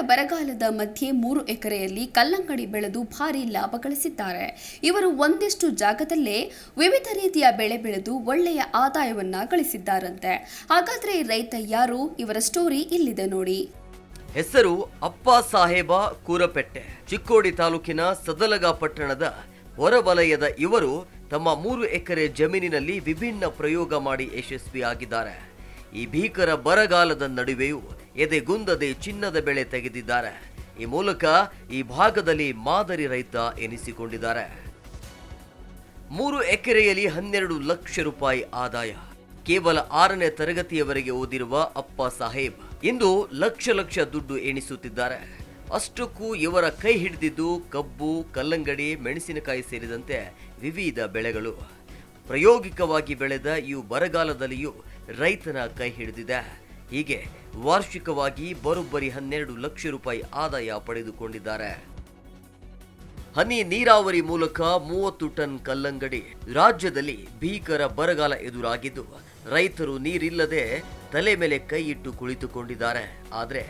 ಬರಗಾಲದ ಮಧ್ಯೆ ಮೂರು ಎಕರೆಯಲ್ಲಿ ಕಲ್ಲಂಗಡಿ ಬೆಳೆದು ಭಾರಿ ಲಾಭ ಗಳಿಸಿದ್ದಾರೆ. ಇವರು ಒಂದಿಷ್ಟು ಜಾಗದಲ್ಲೇ ವಿವಿಧ ರೀತಿಯ ಬೆಳೆ ಬೆಳೆದು ಒಳ್ಳೆಯ ಆದಾಯವನ್ನ ಗಳಿಸಿದ್ದಾರಂತೆ. ಹಾಗಾದ್ರೆ ರೈತ ಯಾರು? ಇವರ ಸ್ಟೋರಿ ಇಲ್ಲಿದೆ ನೋಡಿ. ಹೆಸರು ಅಪ್ಪ ಸಾಹೇಬ ಕೂರಪೆಟ್ಟೆ. ಚಿಕ್ಕೋಡಿ ತಾಲೂಕಿನ ಸದಲಗ ಪಟ್ಟಣದ ಹೊರವಲಯದ ಇವರು ತಮ್ಮ ಮೂರು ಎಕರೆ ಜಮೀನಿನಲ್ಲಿ ವಿಭಿನ್ನ ಪ್ರಯೋಗ ಮಾಡಿ ಯಶಸ್ವಿಯಾಗಿದ್ದಾರೆ. ಈ ಭೀಕರ ಬರಗಾಲದ ನಡುವೆಯೂ ಎದೆಗುಂದದೆ ಚಿನ್ನದ ಬೆಳೆ ತೆಗೆದಿದ್ದಾರೆ. ಈ ಮೂಲಕ ಈ ಭಾಗದಲ್ಲಿ ಮಾದರಿ ರೈತ ಎನಿಸಿಕೊಂಡಿದ್ದಾರೆ. ಮೂರು ಎಕರೆಯಲ್ಲಿ ಹನ್ನೆರಡು ಲಕ್ಷ ರೂಪಾಯಿ ಆದಾಯ. ಕೇವಲ ಆರನೇ ತರಗತಿಯವರೆಗೆ ಓದಿರುವ ಅಪ್ಪ ಸಾಹೇಬ್ ಇಂದು ಲಕ್ಷ ಲಕ್ಷ ದುಡ್ಡು ಎಣಿಸುತ್ತಿದ್ದಾರೆ. ಅಷ್ಟಕ್ಕೂ ಇವರ ಕೈ ಹಿಡಿದಿದ್ದು ಕಬ್ಬು, ಕಲ್ಲಂಗಡಿ, ಮೆಣಸಿನಕಾಯಿ ಸೇರಿದಂತೆ ವಿವಿಧ ಬೆಳೆಗಳು. ಪ್ರಾಯೋಗಿಕವಾಗಿ ಬೆಳೆದ ಈ ಬರಗಾಲದಲ್ಲಿಯೂ ರೈತನ ಕೈ ಹಿಡಿದಿದೆ. ಹೀಗೆ ವಾರ್ಷಿಕವಾಗಿ ಬರೋಬ್ಬರಿ ಹನ್ನೆರಡು ಲಕ್ಷ ರೂಪಾಯಿ ಆದಾಯ ಪಡೆದುಕೊಂಡಿದ್ದಾರೆ. ಹನಿ ನೀರಾವರಿ ಮೂಲಕ ಮೂವತ್ತು ಟನ್ ಕಲ್ಲಂಗಡಿ. ರಾಜ್ಯದಲ್ಲಿ ಭೀಕರ ಬರಗಾಲ ಎದುರಾಗಿದ್ದು, ರೈತರು ನೀರಿಲ್ಲದೆ ತಲೆ ಮೇಲೆ ಕೈಯಿಟ್ಟು ಕುಳಿತುಕೊಂಡಿದ್ದಾರೆ. ಆದರೆ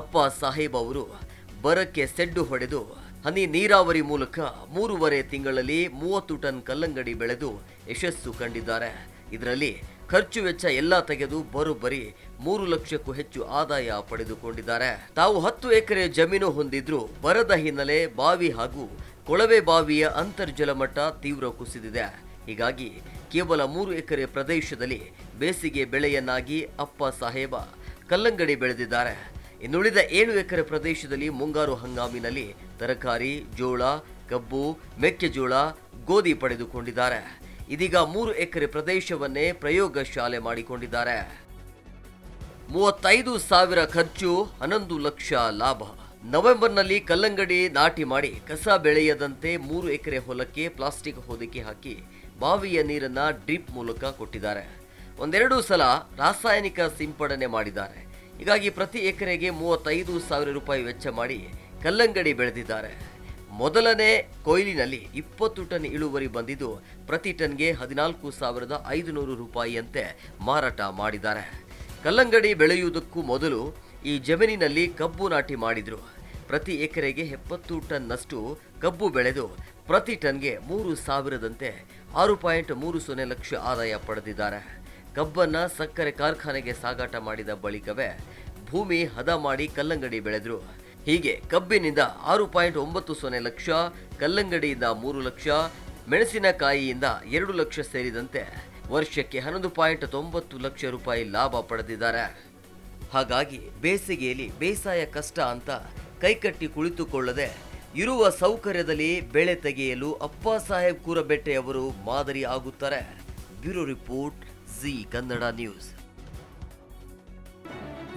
ಅಪ್ಪ ಸಾಹೇಬ್ ಅವರು ಬರಕ್ಕೆ ಸೆಡ್ಡು ಹೊಡೆದು, ಹನಿ ನೀರಾವರಿ ಮೂಲಕ ಮೂರುವರೆ ತಿಂಗಳಲ್ಲಿ ಮೂವತ್ತು ಟನ್ ಕಲ್ಲಂಗಡಿ ಬೆಳೆದು ಯಶಸ್ಸು ಕಂಡಿದ್ದಾರೆ. ಇದರಲ್ಲಿ ಖರ್ಚು ವೆಚ್ಚ ಎಲ್ಲ ತೆಗೆದು ಬರೋಬ್ಬರಿ ಮೂರು ಲಕ್ಷಕ್ಕೂ ಹೆಚ್ಚು ಆದಾಯ ಪಡೆದುಕೊಂಡಿದ್ದಾರೆ. ತಾವು ಹತ್ತು ಎಕರೆ ಜಮೀನು ಹೊಂದಿದ್ರು ಬರದ ಹಿನ್ನೆಲೆ ಬಾವಿ ಹಾಗೂ ಕೊಳವೆ ಬಾವಿಯ ಅಂತರ್ಜಲ ಮಟ್ಟ ತೀವ್ರ ಕುಸಿದಿದೆ. ಹೀಗಾಗಿ ಕೇವಲ ಮೂರು ಎಕರೆ ಪ್ರದೇಶದಲ್ಲಿ ಬೇಸಿಗೆ ಬೆಳೆಯನ್ನಾಗಿ ಅಪ್ಪ ಸಾಹೇಬ ಕಲ್ಲಂಗಡಿ ಬೆಳೆದಿದ್ದಾರೆ. ಇನ್ನುಳಿದ ಏಳು ಎಕರೆ ಪ್ರದೇಶದಲ್ಲಿ ಮುಂಗಾರು ಹಂಗಾಮಿನಲ್ಲಿ ತರಕಾರಿ, ಜೋಳ, ಕಬ್ಬು, ಮೆಕ್ಕೆಜೋಳ, ಗೋಧಿ ಪಡೆದುಕೊಂಡಿದ್ದಾರೆ. ಇದೀಗ ಮೂರು ಎಕರೆ ಪ್ರದೇಶವನ್ನೇ ಪ್ರಯೋಗ ಶಾಲೆ ಮಾಡಿಕೊಂಡಿದ್ದಾರೆ. ಮೂವತ್ತೈದು ಸಾವಿರ ಖರ್ಚು, ಹನ್ನೊಂದು ಲಕ್ಷ ಲಾಭ. ನವೆಂಬರ್ನಲ್ಲಿ ಕಲ್ಲಂಗಡಿ ನಾಟಿ ಮಾಡಿ ಕಸ ಬೆಳೆಯದಂತೆ ಮೂರು ಎಕರೆ ಹೊಲಕ್ಕೆ ಪ್ಲಾಸ್ಟಿಕ್ ಹೊದಿಕೆ ಹಾಕಿ ಬಾವಿಯ ನೀರನ್ನ ಡ್ರಿಪ್ ಮೂಲಕ ಕೊಟ್ಟಿದ್ದಾರೆ. ಒಂದೆರಡು ಸಲ ರಾಸಾಯನಿಕ ಸಿಂಪಡಣೆ ಮಾಡಿದ್ದಾರೆ. ಹೀಗಾಗಿ ಪ್ರತಿ ಎಕರೆಗೆ ಮೂವತ್ತೈದು ಸಾವಿರ ರೂಪಾಯಿ ವೆಚ್ಚ ಮಾಡಿ ಕಲ್ಲಂಗಡಿ ಬೆಳೆದಿದ್ದಾರೆ. ಮೊದಲನೇ ಕೊಯ್ಲಿನಲ್ಲಿ ಇಪ್ಪತ್ತು ಟನ್ ಇಳುವರಿ ಬಂದಿದ್ದು, ಪ್ರತಿ ಟನ್ಗೆ ಹದಿನಾಲ್ಕು ಸಾವಿರದ ಐದುನೂರು ರೂಪಾಯಿಯಂತೆ ಮಾರಾಟ ಮಾಡಿದ್ದಾರೆ. ಕಲ್ಲಂಗಡಿ ಬೆಳೆಯುವುದಕ್ಕೂ ಮೊದಲು ಈ ಜಮೀನಿನಲ್ಲಿ ಕಬ್ಬು ನಾಟಿ ಮಾಡಿದ್ರು. ಪ್ರತಿ ಎಕರೆಗೆ ಎಪ್ಪತ್ತು ಟನ್ನಷ್ಟು ಕಬ್ಬು ಬೆಳೆದು, ಪ್ರತಿ ಟನ್ಗೆ ಮೂರು ಸಾವಿರದಂತೆ ಆರು ಪಾಯಿಂಟ್ ಮೂರು ಸೊನ್ನೆ ಲಕ್ಷ ಆದಾಯ ಪಡೆದಿದ್ದಾರೆ. ಕಬ್ಬನ್ನು ಸಕ್ಕರೆ ಕಾರ್ಖಾನೆಗೆ ಸಾಗಾಟ ಮಾಡಿದ ಬಳಿಕವೇ ಭೂಮಿ ಹದ ಮಾಡಿ ಕಲ್ಲಂಗಡಿ ಬೆಳೆದ್ರು. ಹೀಗೆ ಕಬ್ಬಿನಿಂದ ಆರು ಪಾಯಿಂಟ್ ಒಂಬತ್ತು ಸೊನ್ನೆ ಲಕ್ಷ, ಕಲ್ಲಂಗಡಿಯಿಂದ ಮೂರು ಲಕ್ಷ, ಮೆಣಸಿನಕಾಯಿಯಿಂದ ಎರಡು ಲಕ್ಷ ಸೇರಿದಂತೆ ವರ್ಷಕ್ಕೆ ಹನ್ನೊಂದು ಪಾಯಿಂಟ್ ತೊಂಬತ್ತು ಲಕ್ಷ ರೂಪಾಯಿ ಲಾಭ ಪಡೆದಿದ್ದಾರೆ. ಹಾಗಾಗಿ ಬೇಸಿಗೆಯಲ್ಲಿ ಬೇಸಾಯ ಕಷ್ಟ ಅಂತ ಕೈಕಟ್ಟಿ ಕುಳಿತುಕೊಳ್ಳದೆ ಇರುವ ಸೌಕರ್ಯದಲ್ಲಿ ಬೆಳೆ ತೆಗೆಯಲು ಅಪ್ಪ ಸಾಹೇಬ್ ಕೂರಬೆಟ್ಟೆಯವರು ಮಾದರಿ ಆಗುತ್ತಾರೆ. Bureau report Zee Kannada news.